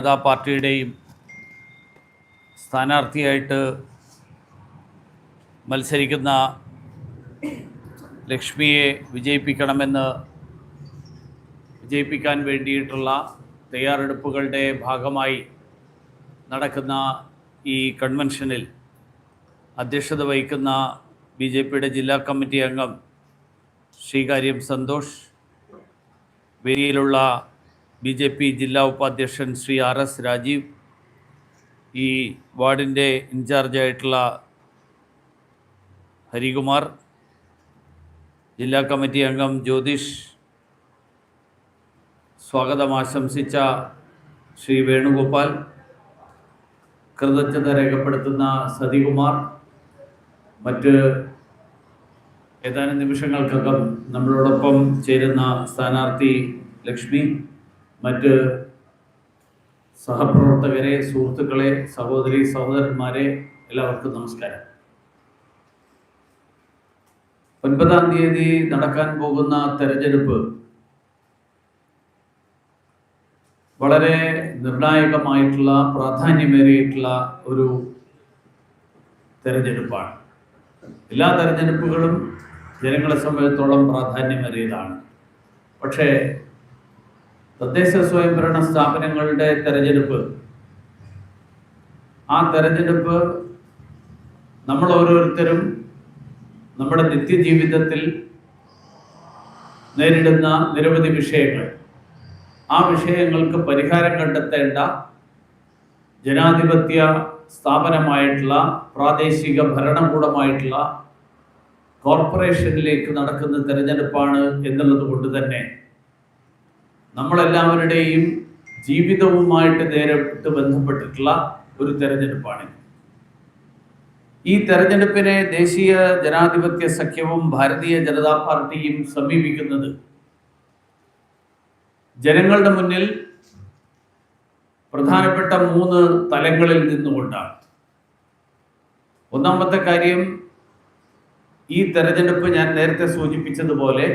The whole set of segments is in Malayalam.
ജനതാ പാർട്ടിയുടെയും സ്ഥാനാർത്ഥിയായിട്ട് മത്സരിക്കുന്ന ലക്ഷ്മിയെ വിജയിപ്പിക്കണമെന്ന് വിജയിപ്പിക്കാൻ വേണ്ടിയിട്ടുള്ള തയ്യാറെടുപ്പുകളുടെ ഭാഗമായി നടക്കുന്ന ഈ കൺവെൻഷനിൽ അധ്യക്ഷത വഹിക്കുന്ന ബി ജെ പിയുടെ ജില്ലാ കമ്മിറ്റി അംഗം ശ്രീകാര്യം സന്തോഷ് വേദിയിലുള്ള ബി ജെ പി ജില്ലാ ഉപാധ്യക്ഷൻ ശ്രീ ആർ എസ് രാജീവ് ഈ വാർഡിന്റെ ഇൻചാർജായിട്ടുള്ള ഹരികുമാർ ജില്ലാ കമ്മിറ്റി അംഗം ജ്യോതിഷ് സ്വാഗതം ആശംസിച്ച ശ്രീ വേണുഗോപാൽ കൃതജ്ഞത രേഖപ്പെടുത്തുന്ന സതികുമാർ മറ്റ് ഏതാനും നിമിഷങ്ങൾക്കകം നമ്മളോടൊപ്പം ചേരുന്ന സ്ഥാനാർത്ഥി ലക്ഷ്മി മറ്റ് സഹപ്രവർത്തകരെ സുഹൃത്തുക്കളെ സഹോദരി സഹോദരന്മാരെ എല്ലാവർക്കും നമസ്കാരം. ഒൻപതാം തീയതി നടക്കാൻ പോകുന്ന തെരഞ്ഞെടുപ്പ് വളരെ നിർണായകമായിട്ടുള്ള പ്രാധാന്യമേറിയിട്ടുള്ള ഒരു തെരഞ്ഞെടുപ്പാണ്. എല്ലാ തെരഞ്ഞെടുപ്പുകളും ജനങ്ങളെ സംബന്ധിച്ചോളം പ്രാധാന്യമേറിയതാണ്. പക്ഷേ തദ്ദേശ സ്വയംഭരണ സ്ഥാപനങ്ങളുടെ തെരഞ്ഞെടുപ്പ്. ആ തെരഞ്ഞെടുപ്പ് നമ്മൾ ഓരോരുത്തരും നമ്മുടെ നിത്യജീവിതത്തിൽ നേരിടുന്ന നിരവധി വിഷയങ്ങൾ. ആ വിഷയങ്ങൾക്ക് പരിഹാരം കണ്ടെത്തേണ്ട ജനാധിപത്യ സ്ഥാപനമായിട്ടുള്ള പ്രാദേശിക ഭരണകൂടമായിട്ടുള്ള കോർപ്പറേഷനിലേക്ക് നടക്കുന്ന തെരഞ്ഞെടുപ്പാണ് എന്നുള്ളത് കൊണ്ട് തന്നെ നമ്മളെല്ലാവരുടെയും ജീവിതവുമായിട്ട് നേരിട്ട് ബന്ധപ്പെട്ടിട്ടുള്ള ഒരു തെരഞ്ഞെടുപ്പാണ് ഈ തെരഞ്ഞെടുപ്പിനെ ദേശീയ ജനാധിപത്യ സഖ്യവും ഭാരതീയ ജനതാ പാർട്ടിയും സമീപിക്കുന്നത് ജനങ്ങളുടെ മുന്നിൽ പ്രധാനപ്പെട്ട മൂന്ന് തലങ്ങളിൽ നിന്നുകൊണ്ടാണ്. ഒന്നാമത്തെ കാര്യം ഈ തെരഞ്ഞെടുപ്പ് ഞാൻ നേരത്തെ സൂചിപ്പിച്ചതുപോലെ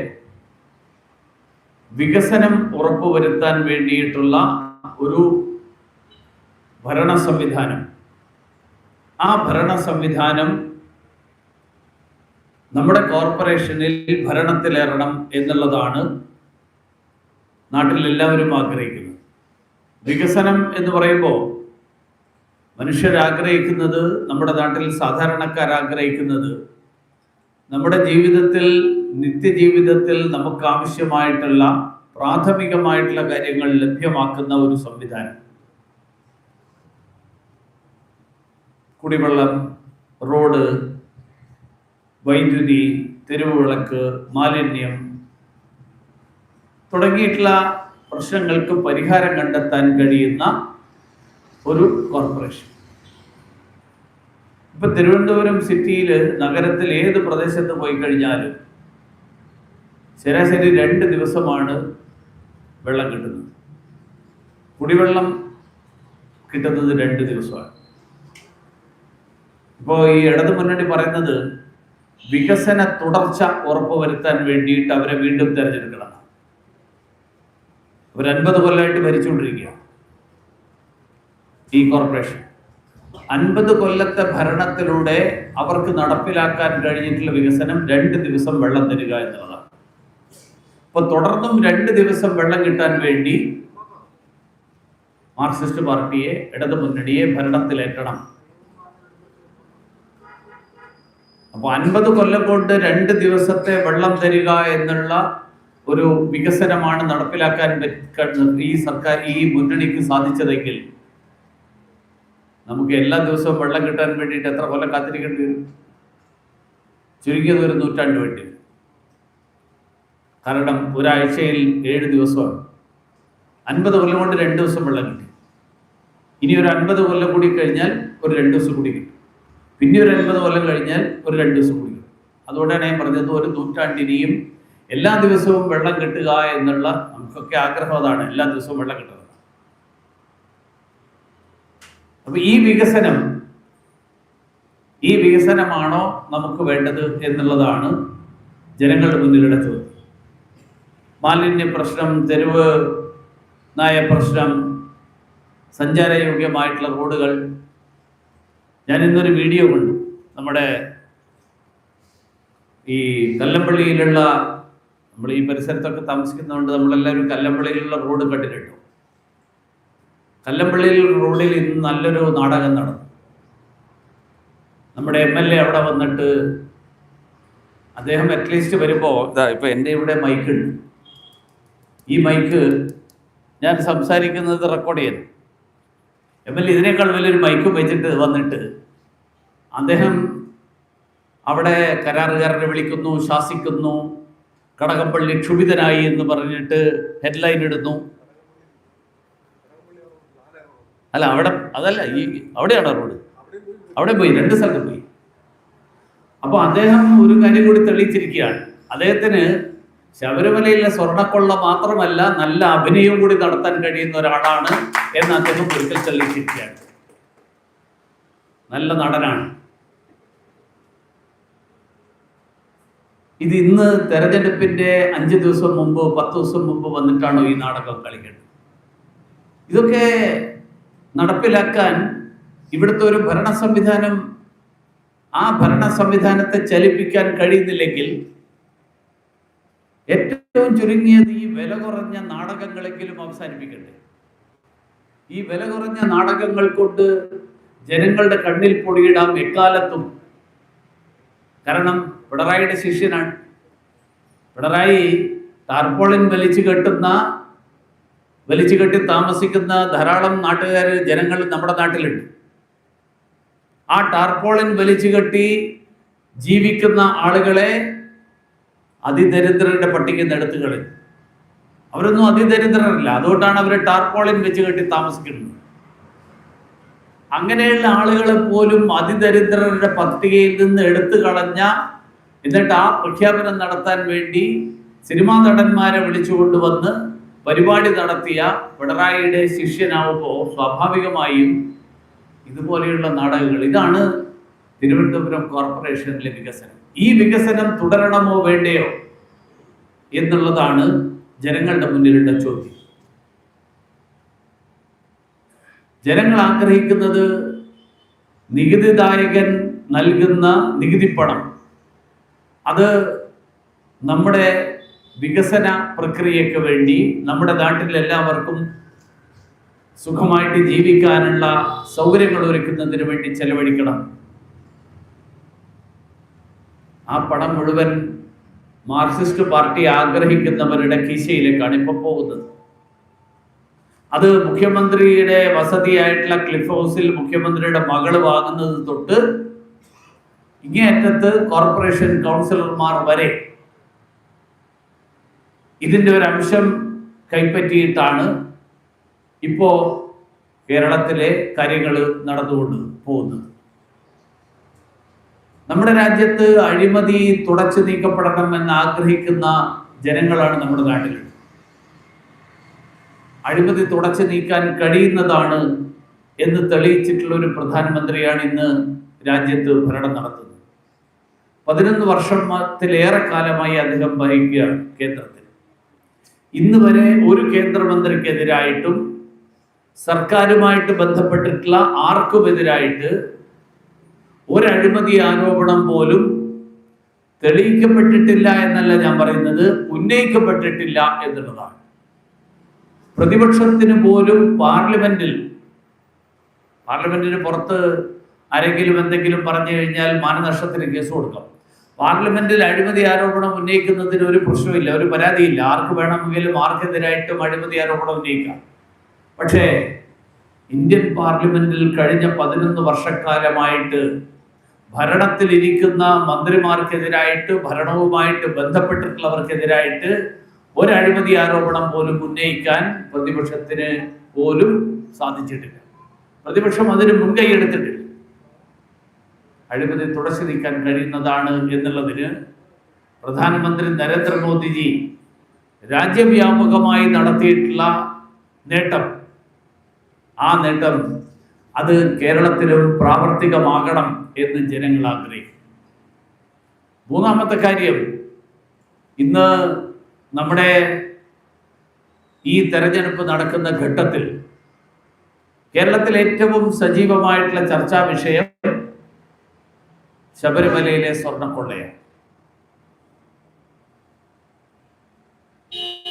വികസനം ഉറപ്പുവരുത്താൻ വേണ്ടിയിട്ടുള്ള ഒരു ഭരണ സംവിധാനം. ആ ഭരണ സംവിധാനം നമ്മുടെ കോർപ്പറേഷനിൽ ഭരണത്തിലേറണം എന്നുള്ളതാണ് നാട്ടിൽ എല്ലാവരും ആഗ്രഹിക്കുന്നത്. വികസനം എന്ന് പറയുമ്പോൾ മനുഷ്യരാഗ്രഹിക്കുന്നത് നമ്മുടെ നാട്ടിൽ സാധാരണക്കാർ ആഗ്രഹിക്കുന്നത് നമ്മുടെ ജീവിതത്തിൽ നിത്യജീവിതത്തിൽ നമുക്ക് ആവശ്യമായിട്ടുള്ള പ്രാഥമികമായിട്ടുള്ള കാര്യങ്ങൾ ലഭ്യമാക്കുന്ന ഒരു സംവിധാനം. കുടിവെള്ളം റോഡ് വൈദ്യുതി തെരുവുവിളക്ക് മാലിന്യം തുടങ്ങിയിട്ടുള്ള പ്രശ്നങ്ങൾക്ക് പരിഹാരം കണ്ടെത്താൻ കഴിയുന്ന ഒരു കോർപ്പറേഷൻ. ഇപ്പൊ തിരുവനന്തപുരം സിറ്റിയിൽ നഗരത്തിൽ ഏത് പ്രദേശത്ത് പോയി കഴിഞ്ഞാലും ശരാശരി രണ്ട് ദിവസമാണ് വെള്ളം കിട്ടുന്നത്. കുടിവെള്ളം കിട്ടുന്നത് രണ്ട് ദിവസമാണ്. ഇപ്പോ ഈ ഇടതു മുന്നണി പറയുന്നത് വികസന തുടർച്ച ഉറപ്പുവരുത്താൻ വേണ്ടിയിട്ട് അവരെ വീണ്ടും തിരഞ്ഞെടുക്കണം. അവർ കൊല്ലമായിട്ട് ഭരിച്ചുകൊണ്ടിരിക്കുക ഈ കോർപ്പറേഷൻ. അൻപത് കൊല്ലത്തെ ഭരണത്തിലൂടെ അവർക്ക് നടപ്പിലാക്കാൻ കഴിഞ്ഞിട്ടുള്ള വികസനം രണ്ട് ദിവസം വെള്ളം തരിക എന്നുള്ളതാണ്. അപ്പൊ തുടർന്നും രണ്ട് ദിവസം വെള്ളം കിട്ടാൻ വേണ്ടി മാർക്സിസ്റ്റ് പാർട്ടിയെ ഇടതു മുന്നണിയെ ഭരണത്തിലേറ്റണം. അപ്പോൾ അൻപത് കൊല്ലം കൊണ്ട് രണ്ട് ദിവസത്തെ വെള്ളം തരിക എന്നുള്ള ഒരു വികസനമാണ് നടപ്പിലാക്കാൻ ഈ സർക്കാർ ഈ മുന്നണിക്ക് സാധിച്ചതെങ്കിൽ നമുക്ക് എല്ലാ ദിവസവും വെള്ളം കിട്ടാൻ വേണ്ടിയിട്ട് എത്ര കൊല്ലം കാത്തിരിക്കേണ്ടി വരും? ചുരുങ്ങിയത് ഒരു നൂറ്റാണ്ട് വേണ്ടി. കാരണം ഒരാഴ്ചയിൽ ഏഴ് ദിവസമാണ്. അൻപത് കൊല്ലം കൊണ്ട് രണ്ട് ദിവസം വെള്ളം കിട്ടി. ഇനി ഒരു അൻപത് കൊല്ലം കൂടി കഴിഞ്ഞാൽ ഒരു രണ്ട് ദിവസം കൂടി കിട്ടും. പിന്നെ ഒരു അൻപത് കൊല്ലം കഴിഞ്ഞാൽ ഒരു രണ്ട് ദിവസം കൂടി കിട്ടും. അതുകൊണ്ടാണ് ഞാൻ പറഞ്ഞത് ഒരു നൂറ്റാണ്ടിനെയും എല്ലാ ദിവസവും വെള്ളം കിട്ടുക എന്നുള്ള നമുക്കൊക്കെ ആഗ്രഹം അതാണ്. എല്ലാ ദിവസവും വെള്ളം കിട്ടുന്നത് അപ്പൊ ഈ വികസനം ഈ വികസനമാണോ നമുക്ക് വേണ്ടത് എന്നുള്ളതാണ് ജനങ്ങളുടെ ചോദ്യം. മാലിന്യ പ്രശ്നം തെരുവ് നായ പ്രശ്നം സഞ്ചാരയോഗ്യമായിട്ടുള്ള റോഡുകൾ. ഞാൻ ഇന്നൊരു വീഡിയോ കണ്ടു. നമ്മുടെ ഈ കല്ലമ്പള്ളിയിലുള്ള നമ്മൾ ഈ പരിസരത്തൊക്കെ താമസിക്കുന്നതുകൊണ്ട് നമ്മളെല്ലാവരും കല്ലമ്പള്ളിയിലുള്ള റോഡ് കണ്ടിട്ടുണ്ടോ. കല്ലമ്പള്ളിയിൽ റോഡിൽ ഇന്ന് നല്ലൊരു നാടകം നടന്നു. നമ്മുടെ എം എൽ എ അവിടെ വന്നിട്ട് അദ്ദേഹം അറ്റ്ലീസ്റ്റ് വരുമ്പോൾ ഇതാ ഇപ്പൊ എന്റെ ഇവിടെ മൈക്ക് ഉണ്ട്. ഈ മൈക്ക് ഞാൻ സംസാരിക്കുന്നത് റെക്കോർഡ് ചെയ്യുന്നു എം എൽ എ ഇതിനേക്കാൾ വലിയൊരു മൈക്ക് വെച്ചിട്ട് വന്നിട്ട് അദ്ദേഹം അവിടെ കരാറുകാരനെ വിളിക്കുന്നു ശാസിക്കുന്നു കടകപ്പള്ളി ക്ഷുഭിതനായി എന്ന് പറഞ്ഞിട്ട് ഹെഡ്ലൈൻ ഇടുന്നു. അല്ല അവിടെ അതല്ല ഈ അവിടെയാണ് റോഡ്? അവിടെ പോയി രണ്ട് സ്ഥലത്ത് പോയി. അപ്പോൾ അദ്ദേഹം ഒരു കാര്യം കൂടി തെളിയിച്ചിരിക്കുകയാണ്. അദ്ദേഹത്തിന് ശബരിമലയിലെ സ്വർണക്കൊള്ള മാത്രമല്ല നല്ല അഭിനയം കൂടി നടത്താൻ കഴിയുന്ന ഒരാളാണ് എന്ന് അദ്ദേഹം ഒരിക്കൽ തെളിയിച്ചിരിക്കുകയാണ്. നല്ല നടനാണ്. ഇത് ഇന്ന് തെരഞ്ഞെടുപ്പിന്റെ അഞ്ച് ദിവസം മുമ്പ് പത്ത് ദിവസം മുമ്പ് വന്നിട്ടാണോ ഈ നാടകം കളിക്കേണ്ടത്? ഇതൊക്കെ നടപ്പിലാക്കാൻ ഇവിടുത്തെ ഒരു ഭരണ സംവിധാനം ആ ഭരണ സംവിധാനത്തെ ചലിപ്പിക്കാൻ കഴിയുന്നില്ലെങ്കിൽ ഏറ്റവും ചുരുങ്ങിയത് ഈ വില കുറഞ്ഞ നാടകങ്ങളെങ്കിലും അവസാനിപ്പിക്കട്ടെ ഈ വില കുറഞ്ഞ നാടകങ്ങൾ കൊണ്ട് ജനങ്ങളുടെ കണ്ണിൽ പൊടിയിടാം എക്കാലത്തും. കാരണം പിണറായിയുടെ ശിഷ്യനാണ്. പിണറായി ടാർപോളിൻ വലിച്ചു കെട്ടുന്ന വലിച്ചു കെട്ടി താമസിക്കുന്ന ധാരാളം നാട്ടുകാർ ജനങ്ങൾ നമ്മുടെ നാട്ടിലുണ്ട്. ആ ടാർപോളിൻ വലിച്ചു കെട്ടി ജീവിക്കുന്ന ആളുകളെ അതിദരിദ്രരുടെ പട്ടിക എടുത്തു അവരൊന്നും അതിദരിദ്രരല്ല. അതുകൊണ്ടാണ് അവരെ ടാർപോളിൻ വെച്ച് കെട്ടി താമസിക്കുന്നത്. അങ്ങനെയുള്ള ആളുകളെ പോലും അതിദരിദ്രരുടെ പട്ടികയിൽ നിന്ന് എടുത്തു കളഞ്ഞ എന്നിട്ട് ആ പ്രഖ്യാപനം നടത്താൻ വേണ്ടി സിനിമാ നടന്മാരെ വിളിച്ചുകൊണ്ടുവന്ന് പരിപാടി നടത്തിയ പിണറായിയുടെ ശിഷ്യനാവുമ്പോൾ സ്വാഭാവികമായും ഇതുപോലെയുള്ള നാടകങ്ങൾ. ഇതാണ് തിരുവനന്തപുരം കോർപ്പറേഷനിലെ വികസനം. ഈ വികസനം തുടരണമോ വേണ്ടയോ എന്നുള്ളതാണ് ജനങ്ങളുടെ മുന്നിലുള്ള ചോദ്യം. ജനങ്ങൾ ആഗ്രഹിക്കുന്നത് നികുതിദായകൻ നൽകുന്ന നികുതിപ്പണം അത് നമ്മുടെ വികസന പ്രക്രിയക്ക് വേണ്ടി നമ്മുടെ നാട്ടിൽ എല്ലാവർക്കും സുഖമായിട്ട് ജീവിക്കാനുള്ള സൗകര്യങ്ങൾ ഒരുക്കുന്നതിന് വേണ്ടി ചെലവഴിക്കണം. ആ പണം മുഴുവൻ മാർക്സിസ്റ്റ് പാർട്ടി ആഗ്രഹിക്കുന്നവരുടെ കീശയിലേക്കാണ് ഇപ്പോൾ പോകുന്നത്. അത് മുഖ്യമന്ത്രിയുടെ വസതിയായിട്ടുള്ള ക്ലിഫ് ഹൗസിൽ മുഖ്യമന്ത്രിയുടെ മകൾ വാങ്ങുന്നത് തൊട്ട് ഇങ്ങേയറ്റത്ത് കോർപ്പറേഷൻ കൗൺസിലർമാർ വരെ ഇതിന്റെ ഒരു അംശം കൈപ്പറ്റിയിട്ടാണ് ഇപ്പോൾ കേരളത്തിലെ കാര്യങ്ങൾ നടന്നുകൊണ്ട് പോകുന്നത്. നമ്മുടെ രാജ്യത്ത് അഴിമതി തുടച്ചു നീക്കപ്പെടണം എന്ന് ആഗ്രഹിക്കുന്ന ജനങ്ങളാണ് നമ്മുടെ നാട്ടിൽ അഴിമതി തുടച്ചു നീക്കാൻ കഴിയുന്നതാണ് എന്ന് തെളിയിച്ചിട്ടുള്ള ഒരു പ്രധാനമന്ത്രിയാണ് ഇന്ന് രാജ്യത്ത് ഭരണം നടത്തുന്നത്. പതിനൊന്ന് വർഷത്തിലേറെ കാലമായി അദ്ദേഹം ഭരിക്കുകയാണ് കേന്ദ്രത്തിൽ. ഇന്ന് വരെ ഒരു കേന്ദ്രമന്ത്രിക്കെതിരായിട്ടും സർക്കാരുമായിട്ട് ബന്ധപ്പെട്ടിട്ടുള്ള ആർക്കുമെതിരായിട്ട് ഒരഴിമതി ആരോപണം പോലും തെളിയിക്കപ്പെട്ടിട്ടില്ല എന്നല്ല ഞാൻ പറയുന്നത് ഉന്നയിക്കപ്പെട്ടിട്ടില്ല എന്നുള്ളതാണ്. പ്രതിപക്ഷത്തിന് പോലും പാർലമെന്റിൽ പാർലമെന്റിന് പുറത്ത് ആരെങ്കിലും എന്തെങ്കിലും പറഞ്ഞു കഴിഞ്ഞാൽ മാനനഷ്ടത്തിന് കേസ് കൊടുക്കാം. പാർലമെന്റിൽ അഴിമതി ആരോപണം ഉന്നയിക്കുന്നതിന് ഒരു പ്രശ്നമില്ല ഒരു പരാതിയില്ല. ആർക്ക് വേണമെങ്കിലും ആർക്കെതിരായിട്ടും അഴിമതി ആരോപണം ഉന്നയിക്കാം. പക്ഷേ ഇന്ത്യൻ പാർലമെന്റിൽ കഴിഞ്ഞ പതിനൊന്ന് വർഷക്കാലമായിട്ട് ഭരണത്തിലിരിക്കുന്ന മന്ത്രിമാർക്കെതിരായിട്ട് ഭരണവുമായിട്ട് ബന്ധപ്പെട്ടിട്ടുള്ളവർക്കെതിരായിട്ട് ഒരു അഴിമതി ആരോപണം പോലും ഉന്നയിക്കാൻ പ്രതിപക്ഷത്തിന് പോലും സാധിച്ചിട്ടില്ല. പ്രതിപക്ഷം അതിന് മുൻകൈ എടുത്തിട്ടില്ല. അഴിമതി തുടച്ചു നീക്കാൻ കഴിയുന്നതാണ് എന്നുള്ളതിന് പ്രധാനമന്ത്രി നരേന്ദ്രമോദിജി രാജ്യവ്യാപകമായി നടത്തിയിട്ടുള്ള നേട്ടം. ആ നേട്ടം അത് കേരളത്തിലും പ്രാവർത്തികമാകണം എന്ന് ജനങ്ങൾ ആഗ്രഹിക്കും മൂന്നാമത്തെ കാര്യം ഇന്ന് നമ്മുടെ ഈ തെരഞ്ഞെടുപ്പ് നടക്കുന്ന ഘട്ടത്തിൽ കേരളത്തിൽ ഏറ്റവും സജീവമായിട്ടുള്ള ചർച്ചാ വിഷയം ശബരിമലയിലെ സ്വർണക്കൊള്ളയാണ്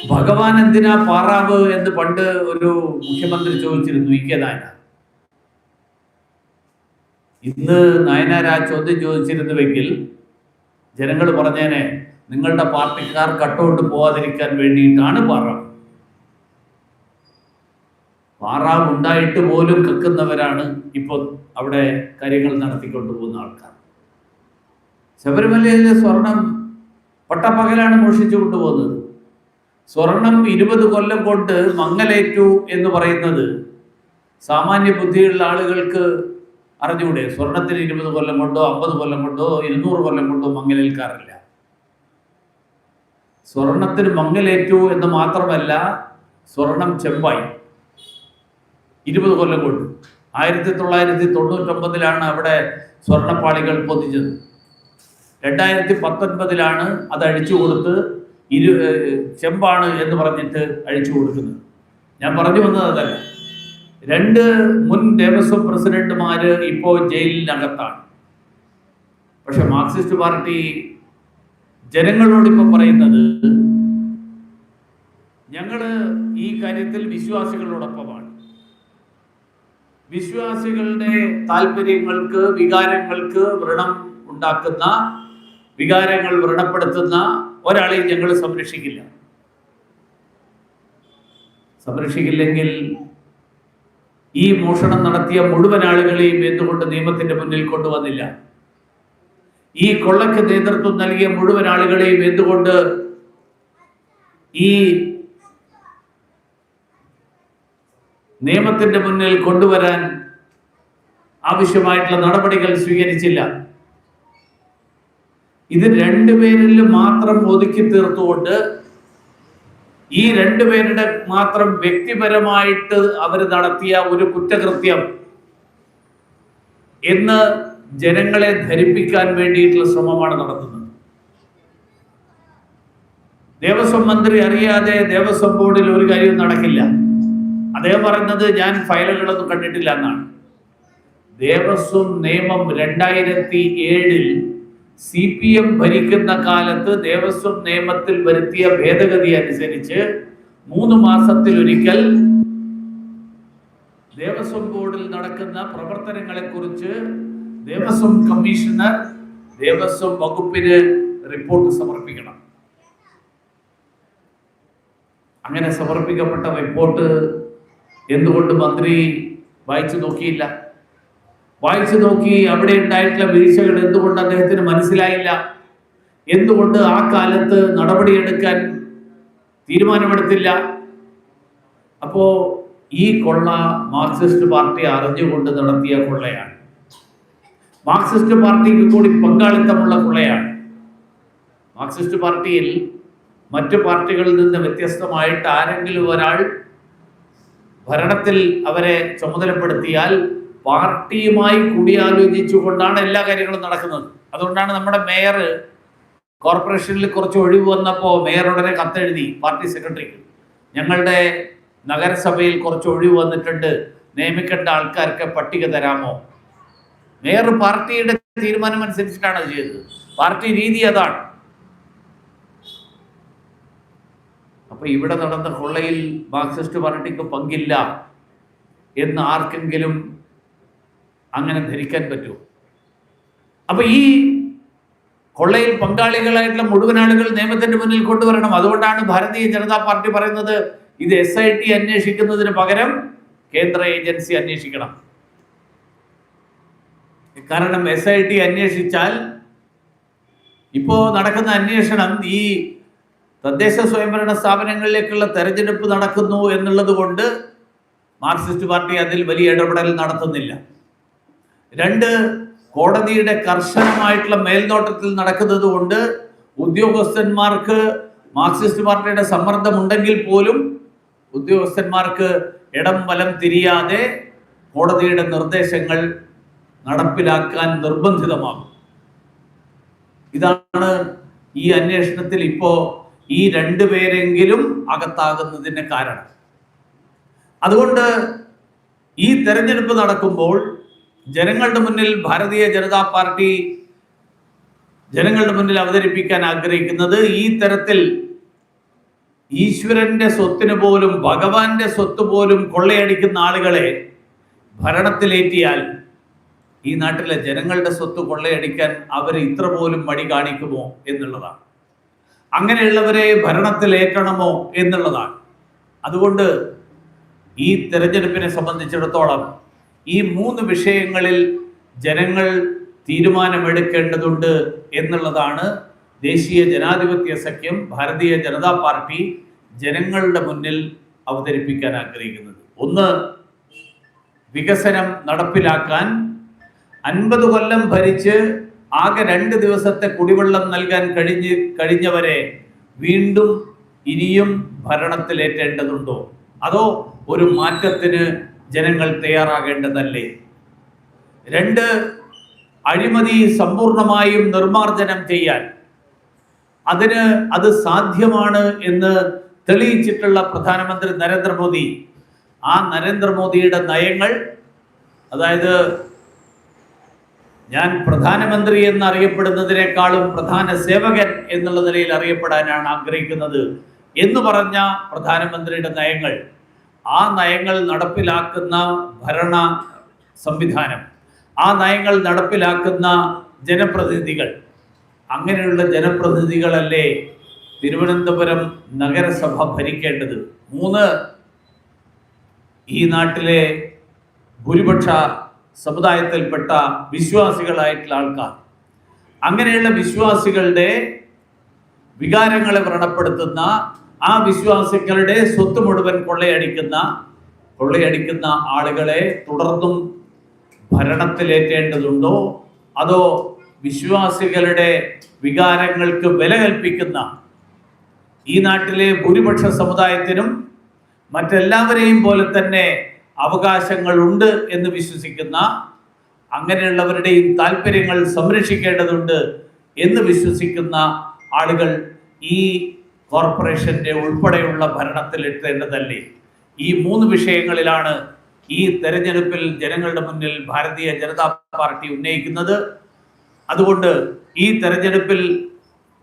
ഭഗവാൻ എന്തിനാ പാറാവ് എന്ന് പണ്ട് ഒരു മുഖ്യമന്ത്രി ചോദിച്ചിരുന്നു ഇ കെ ഇന്ന് നായനാർ ചോദ്യം ചോദിച്ചിരുന്നുവെങ്കിൽ ജനങ്ങൾ പറഞ്ഞേനെ നിങ്ങളുടെ പാർട്ടിക്കാർ കട്ടൗട്ട് പോവാതിരിക്കാൻ വേണ്ടിയിട്ടാണ് പാറാവ്. പാറാവ് ഉണ്ടായിട്ട് പോലും കക്കുന്നവരാണ് ഇപ്പോൾ അവിടെ കാര്യങ്ങൾ നടത്തിക്കൊണ്ടു പോകുന്ന ആൾക്കാർ. ശബരിമലയിലെ സ്വർണം പട്ടപ്പകലാണ് മോഷിച്ചു കൊണ്ടുപോകുന്നത്. സ്വർണം ഇരുപത് കൊല്ലം കൊണ്ട് മങ്ങലേറ്റു എന്ന് പറയുന്നത് സാമാന്യ ബുദ്ധിയുള്ള ആളുകൾക്ക് അറിഞ്ഞുകൂടെ സ്വർണത്തിന് ഇരുപത് കൊല്ലം കൊണ്ടോ അമ്പത് കൊല്ലം കൊണ്ടോ ഇരുന്നൂറ് കൊല്ലം കൊണ്ടോ മങ്ങലേൽക്കാറില്ല. സ്വർണത്തിന് മങ്ങലേറ്റു എന്ന് മാത്രമല്ല സ്വർണം ചെമ്പായി. ഇരുപത് കൊല്ലം കൊണ്ട്. ആയിരത്തി തൊള്ളായിരത്തി തൊണ്ണൂറ്റൊമ്പതിലാണ് അവിടെ സ്വർണപ്പാളികൾ പൊതിഞ്ഞത്. രണ്ടായിരത്തി പത്തൊൻപതിലാണ് അത് അഴിച്ചു കൊടുത്ത് ഇരു ചെമ്പാണ് എന്ന് പറഞ്ഞിട്ട് അഴിച്ചു കൊടുക്കുന്നത്. ഞാൻ പറഞ്ഞു വന്നത് അതല്ല. രണ്ട് മുൻ ദേവസ്വം പ്രസിഡന്റുമാര് ഇപ്പോൾ ജയിലിനകത്താണ്. പക്ഷെ മാർക്സിസ്റ്റ് പാർട്ടി ജനങ്ങളോട് ഇപ്പൊ പറയുന്നത് ഞങ്ങൾ ഈ കാര്യത്തിൽ വിശ്വാസികളോടൊപ്പമാണ്. വിശ്വാസികളുടെ താല്പര്യങ്ങൾക്ക് വികാരങ്ങൾക്ക് വ്രണം ഉണ്ടാക്കുന്ന വികാരങ്ങൾ വ്രണപ്പെടുത്തുന്ന ഒരാളെയും ഞങ്ങൾ സംരക്ഷിക്കില്ല. സംരക്ഷിക്കില്ലെങ്കിൽ ഈ മോഷണം നടത്തിയ മുഴുവൻ ആളുകളെയും എന്തുകൊണ്ട് നിയമത്തിന്റെ മുന്നിൽ കൊണ്ടുവന്നില്ല? ഈ കൊള്ളയ്ക്ക് നേതൃത്വം നൽകിയ മുഴുവൻ ആളുകളെയും എന്തുകൊണ്ട് ഈ നിയമത്തിന്റെ മുന്നിൽ കൊണ്ടുവരാൻ ആവശ്യമായിട്ടുള്ള നടപടികൾ സ്വീകരിച്ചില്ല? ഇത് രണ്ടുപേരിൽ മാത്രം ഒതുക്കി തീർത്തുകൊണ്ട് ഈ രണ്ടുപേരുടെ മാത്രം വ്യക്തിപരമായിട്ട് അവർ നടത്തിയ ഒരു കുറ്റകൃത്യം എന്ന് ജനങ്ങളെ ധരിപ്പിക്കാൻ വേണ്ടിയിട്ടുള്ള ശ്രമമാണ് നടത്തുന്നത്. ദേവസ്വം മന്ത്രി അറിയാതെ ദേവസ്വം ബോർഡിൽ ഒരു കാര്യവും നടക്കില്ല. അദ്ദേഹം പറയുന്നത് ഞാൻ ഫയലുകളൊന്നും കണ്ടിട്ടില്ല എന്നാണ്. ദേവസ്വം നിയമം രണ്ടായിരത്തി ഏഴിൽ സി പി എം ഭരിക്കുന്ന കാലത്ത് ദേവസ്വം നിയമത്തിൽ വരുത്തിയ ഭേദഗതി അനുസരിച്ച് മൂന്ന് മാസത്തിലൊരിക്കൽ ദേവസ്വം ബോർഡിൽ നടക്കുന്ന പ്രവർത്തനങ്ങളെ കുറിച്ച് ദേവസ്വം കമ്മീഷണർ ദേവസ്വം വകുപ്പിന് റിപ്പോർട്ട് സമർപ്പിക്കണം. അങ്ങനെ സമർപ്പിക്കപ്പെട്ട റിപ്പോർട്ട് എന്തുകൊണ്ട് മന്ത്രി വായിച്ചു നോക്കിയില്ല? വായിച്ചു നോക്കി അവിടെ ഉണ്ടായിട്ടുള്ള വീഴ്ചകൾ എന്തുകൊണ്ട് അദ്ദേഹത്തിന് മനസ്സിലായില്ല? എന്തുകൊണ്ട് ആ കാലത്ത് നടപടിയെടുക്കാൻ തീരുമാനമെടുത്തില്ല? അപ്പോ ഈ കൊള്ള മാർക്സിസ്റ്റ് പാർട്ടി അറിഞ്ഞുകൊണ്ട് നടത്തിയ കൊള്ളയാണ്. മാർക്സിസ്റ്റ് പാർട്ടിക്ക് കൂടി പങ്കാളിത്തമുള്ള കൊള്ളയാണ്. മാർക്സിസ്റ്റ് പാർട്ടിയിൽ മറ്റു പാർട്ടികളിൽ നിന്ന് വ്യത്യസ്തമായിട്ട് ആരെങ്കിലും ഒരാൾ ഭരണത്തിൽ അവരെ ചുമതലപ്പെടുത്തിയാൽ പാർട്ടിയുമായി കൂടിയാലോചിച്ചുകൊണ്ടാണ് എല്ലാ കാര്യങ്ങളും നടക്കുന്നത്. അതുകൊണ്ടാണ് നമ്മുടെ മേയർ കോർപ്പറേഷനിൽ കുറച്ച് ഒഴിവ് വന്നപ്പോൾ മേയർ ഉടനെ കത്തെഴുതി പാർട്ടി സെക്രട്ടറിക്ക് ഞങ്ങളുടെ നഗരസഭയിൽ കുറച്ച് ഒഴിവ് വന്നിട്ടുണ്ട്. നിയമിക്കേണ്ട ആൾക്കാർക്ക് പട്ടിക തരാമോ? മേയർ പാർട്ടിയുടെ തീരുമാനം അനുസരിച്ചിട്ടാണ് അത് ചെയ്തത്. പാർട്ടി രീതി അതാണ്. അപ്പൊ ഇവിടെ നടന്ന കൊള്ളയിൽ മാർക്സിസ്റ്റ് പാർട്ടിക്ക് പങ്കില്ല എന്ന് ആർക്കെങ്കിലും അങ്ങനെ ധരിക്കാൻ പറ്റുമോ? അപ്പൊ ഈ കൊള്ളയിൽ പങ്കാളികളായിട്ടുള്ള മുഴുവൻ ആളുകൾ നിയമത്തിന്റെ മുന്നിൽ കൊണ്ടുവരണം. അതുകൊണ്ടാണ് ഭാരതീയ ജനതാ പാർട്ടി പറയുന്നത് ഇത് എസ് ഐ ടി അന്വേഷിക്കുന്നതിന് പകരം കേന്ദ്ര ഏജൻസി അന്വേഷിക്കണം. കാരണം എസ് ഐ ടി അന്വേഷിച്ചാൽ ഇപ്പോ നടക്കുന്ന അന്വേഷണം ഈ തദ്ദേശ സ്വയംഭരണ സ്ഥാപനങ്ങളിലേക്കുള്ള തെരഞ്ഞെടുപ്പ് നടക്കുന്നു എന്നുള്ളത് കൊണ്ട് മാർക്സിസ്റ്റ് പാർട്ടി അതിൽ വലിയ ഇടപെടൽ നടത്തുന്നില്ല. രണ്ട് കോടതിയുടെ കർശനമായിട്ടുള്ള മേൽനോട്ടത്തിൽ നടക്കുന്നത് കൊണ്ട് ഉദ്യോഗസ്ഥന്മാർക്ക് മാർക്സിസ്റ്റ് പാർട്ടിയുടെ സമ്മർദ്ദമുണ്ടെങ്കിൽ പോലും ഉദ്യോഗസ്ഥന്മാർക്ക് ഇടം വലം തിരിയാതെ കോടതിയുടെ നിർദ്ദേശങ്ങൾ നടപ്പിലാക്കാൻ നിർബന്ധിതമാകും. ഇതാണ് ഈ അന്വേഷണത്തിൽ ഇപ്പോ ഈ രണ്ടു പേരെങ്കിലും അകത്താകുന്നതിന് കാരണം. അതുകൊണ്ട് ഈ തെരഞ്ഞെടുപ്പ് നടക്കുമ്പോൾ ജനങ്ങളുടെ മുന്നിൽ ഭാരതീയ ജനതാ പാർട്ടി ജനങ്ങളുടെ മുന്നിൽ അവതരിപ്പിക്കാൻ ആഗ്രഹിക്കുന്നത് ഈ തരത്തിൽ ഈശ്വരന്റെ സ്വത്തിന് പോലും ഭഗവാന്റെ സ്വത്ത് പോലും കൊള്ളയടിക്കുന്ന ആളുകളെ ഭരണത്തിലേറ്റിയാൽ ഈ നാട്ടിലെ ജനങ്ങളുടെ സ്വത്ത് കൊള്ളയടിക്കാൻ അവർ ഇത്ര പോലും മടി കാണിക്കുമോ എന്നുള്ളതാണ്. അങ്ങനെയുള്ളവരെ ഭരണത്തിലേറ്റണമോ എന്നുള്ളതാണ്. അതുകൊണ്ട് ഈ തെരഞ്ഞെടുപ്പിനെ സംബന്ധിച്ചിടത്തോളം ഈ മൂന്ന് വിഷയങ്ങളിൽ ജനങ്ങൾ തീരുമാനമെടുക്കേണ്ടതുണ്ട് എന്നുള്ളതാണ് ദേശീയ ജനാധിപത്യ സഖ്യം ഭാരതീയ ജനതാ പാർട്ടി ജനങ്ങളുടെ മുന്നിൽ അവതരിപ്പിക്കാൻ ആഗ്രഹിക്കുന്നത്. ഒന്ന് വികസനം നടപ്പിലാക്കാൻ. അൻപത് കൊല്ലം ഭരിച്ച് ആകെ രണ്ട് ദിവസത്തെ കുടിവെള്ളം നൽകാൻ കഴിഞ്ഞ് കഴിഞ്ഞവരെ വീണ്ടും ഇനിയും ഭരണത്തിലേറ്റേണ്ടതുണ്ടോ? അതോ ഒരു മാറ്റത്തിന് ജനങ്ങൾ തയ്യാറാകേണ്ടതല്ലേ? രണ്ട് അഴിമതി സമ്പൂർണമായും നിർമാർജനം ചെയ്യാൻ. അതിന് അത് സാധ്യമാണ് എന്ന് തെളിയിച്ചിട്ടുള്ള പ്രധാനമന്ത്രി നരേന്ദ്രമോദി. ആ നരേന്ദ്രമോദിയുടെ നയങ്ങൾ അതായത് ഞാൻ പ്രധാനമന്ത്രി എന്നറിയപ്പെടുന്നതിനേക്കാളും പ്രധാന സേവകൻ എന്നുള്ള നിലയിൽ അറിയപ്പെടാനാണ് ആഗ്രഹിക്കുന്നത് എന്ന് പറഞ്ഞ പ്രധാനമന്ത്രിയുടെ നയങ്ങൾ. ആ നയങ്ങൾ നടപ്പിലാക്കുന്ന ഭരണ സംവിധാനം ആ നയങ്ങൾ നടപ്പിലാക്കുന്ന ജനപ്രതിനിധികൾ അങ്ങനെയുള്ള ജനപ്രതിനിധികളല്ലേ തിരുവനന്തപുരം നഗരസഭ ഭരിക്കേണ്ടത്? മൂന്ന് ഈ നാട്ടിലെ ഭൂരിപക്ഷ സമുദായത്തിൽപ്പെട്ട വിശ്വാസികളായിട്ടുള്ള ആൾക്കാർ. അങ്ങനെയുള്ള വിശ്വാസികളുടെ വികാരങ്ങളെ വ്രണപ്പെടുത്തുന്ന ആ വിശ്വാസികളുടെ സ്വത്ത് മുഴുവൻ കൊള്ളയടിക്കുന്ന കൊള്ളയടിക്കുന്ന ആളുകളെ തുടർന്നും ഭരണത്തിലേറ്റേണ്ടതുണ്ടോ? അതോ വിശ്വാസികളുടെ വികാരങ്ങൾക്ക് വില കൽപ്പിക്കുന്ന ഈ നാട്ടിലെ ഭൂരിപക്ഷ സമുദായത്തിനും മറ്റെല്ലാവരെയും പോലെ തന്നെ അവകാശങ്ങളുണ്ട് എന്ന് വിശ്വസിക്കുന്ന അങ്ങനെയുള്ളവരുടെയും താല്പര്യങ്ങൾ സംരക്ഷിക്കേണ്ടതുണ്ട് എന്ന് വിശ്വസിക്കുന്ന ആളുകൾ ഈ കോർപ്പറേഷന്റെ ഉൾപ്പെടെയുള്ള ഭരണത്തിൽ എത്തേണ്ടതല്ലേ? ഈ മൂന്ന് വിഷയങ്ങളിലാണ് ഈ തെരഞ്ഞെടുപ്പിൽ ജനങ്ങളുടെ മുന്നിൽ ഭാരതീയ ജനതാ പാർട്ടി ഉന്നയിക്കുന്നത്. അതുകൊണ്ട് ഈ തെരഞ്ഞെടുപ്പിൽ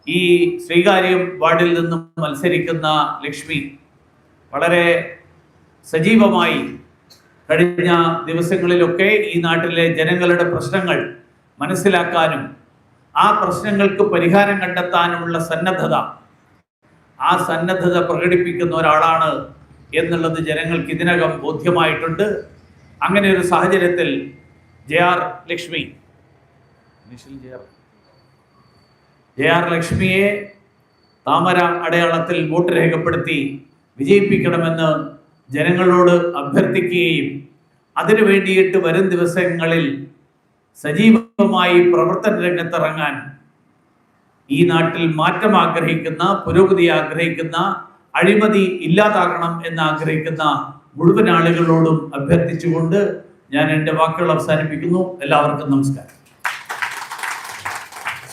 ഈ ശ്രീകാര്യം വാർഡിൽ നിന്നും മത്സരിക്കുന്ന ലക്ഷ്മി വളരെ സജീവമായി കഴിഞ്ഞ ദിവസങ്ങളിലൊക്കെ ഈ നാട്ടിലെ ജനങ്ങളുടെ പ്രശ്നങ്ങൾ മനസ്സിലാക്കാനും ആ പ്രശ്നങ്ങൾക്ക് പരിഹാരം കണ്ടെത്താനുമുള്ള സന്നദ്ധത ആ സന്നദ്ധത പ്രകടിപ്പിക്കുന്ന ഒരാളാണ് എന്നുള്ളത് ജനങ്ങൾക്ക് ഇതിനകം ബോധ്യമായിട്ടുണ്ട്. അങ്ങനെ ഒരു സാഹചര്യത്തിൽ J R Lakshmi J R. ലക്ഷ്മിയെ താമര അടയാളത്തിൽ വോട്ട് രേഖപ്പെടുത്തി വിജയിപ്പിക്കണമെന്ന് ജനങ്ങളോട് അഭ്യർത്ഥിക്കുകയും അതിനു വേണ്ടിയിട്ട് വരും ദിവസങ്ങളിൽ സജീവമായി പ്രവർത്തന രംഗത്തിറങ്ങാൻ ഈ നാട്ടിൽ മാറ്റം ആഗ്രഹിക്കുന്ന പുരോഗതി ആഗ്രഹിക്കുന്ന അഴിമതി ഇല്ലാതാകണം എന്ന് ആഗ്രഹിക്കുന്ന മുഴുവൻ ആളുകളോടും അഭ്യർത്ഥിച്ചുകൊണ്ട് ഞാൻ എന്റെ വാക്കുകൾ അവസാനിപ്പിക്കുന്നു. എല്ലാവർക്കും നമസ്കാരം.